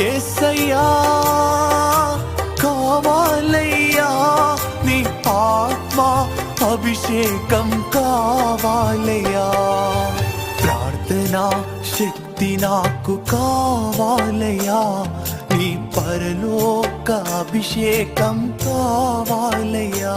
ఏసయ్యా కావాలయ్యా నీ ఆత్మ అభిషేకం కావాలయ్యా. ప్రార్థనా శక్తి నాకు కావాలయ్యా నీ పరలోక అభిషేకం కావాలయ్యా.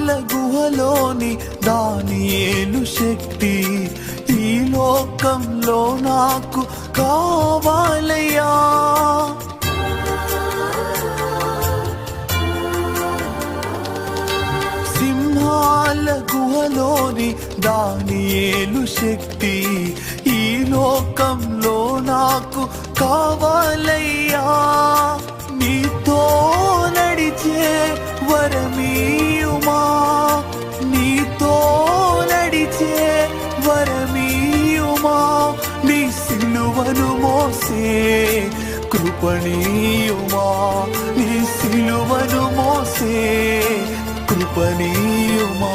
సింహాల గుహలోని దానియేలు శక్తి. ఈ లోకంలో నాకు కావాలయ్యా. సింహాల గుహలోని దానియేలు శక్తి. ఈ లోకంలో నాకు కావాలయ్యా. నీతో నడిచే వరమీయుమా నీతో నడిచే వరమీయుమా? నీ సిలువను మోసే కృపణీయుమా? నీ సిలువను మోసే కృపణీయుమా?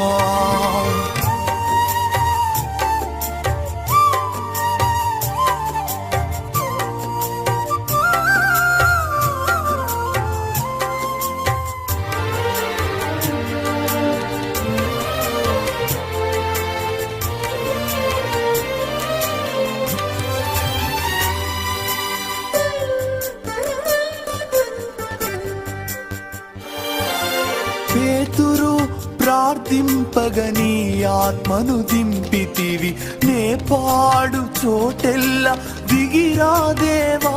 ప్రార్థింపగని ఆత్మను దింపితివి. నే పాడు చోటెల్ల దిగిరా దేవా.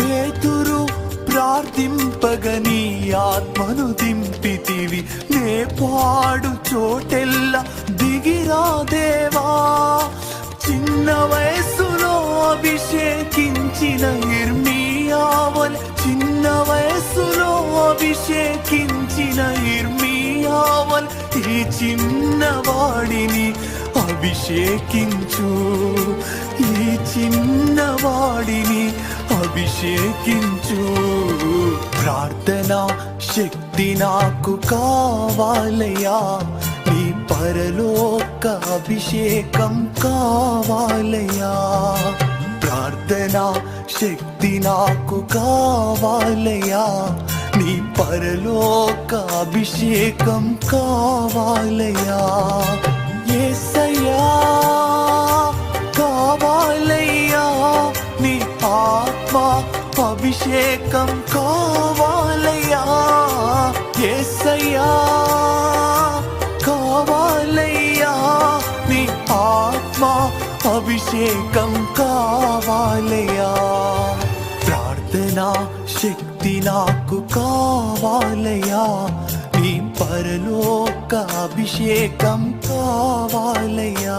పేతురు ప్రార్థింపగని ఆత్మను దింపితివి. నే పాడు చోటెల్ల దిగిరా దేవా. చిన్న వయస్సులో అభిషేకించిన నిర్మ ఇర్మియావల్ చిన్న వయస్సులో అభిషేకించిన ఇర్మియావల్ ఈ చిన్నవాడిని అభిషేకించు. ఈ చిన్నవాడిని అభిషేకించు. ప్రార్థన శక్తి నాకు కావాలయ్యా. నీ పరలోక అభిషేకం కావాలయ్యా. ప్రార్థన శక్తి శాంతి నాకు కావాలయా నీ పరలోక అభిషేకం కావాలయా యేసయ్యా కావాలయ్యా. నీ ఆత్మ అభిషేకం కావాలయ్యా. యేసయ్యా కావాలయ్యా. నీ ఆత్మ అభిషేకం కావాలయ్యా. నా శక్తి నాకు కావాలయా నీ పరలోక అభిషేకం కావాలయా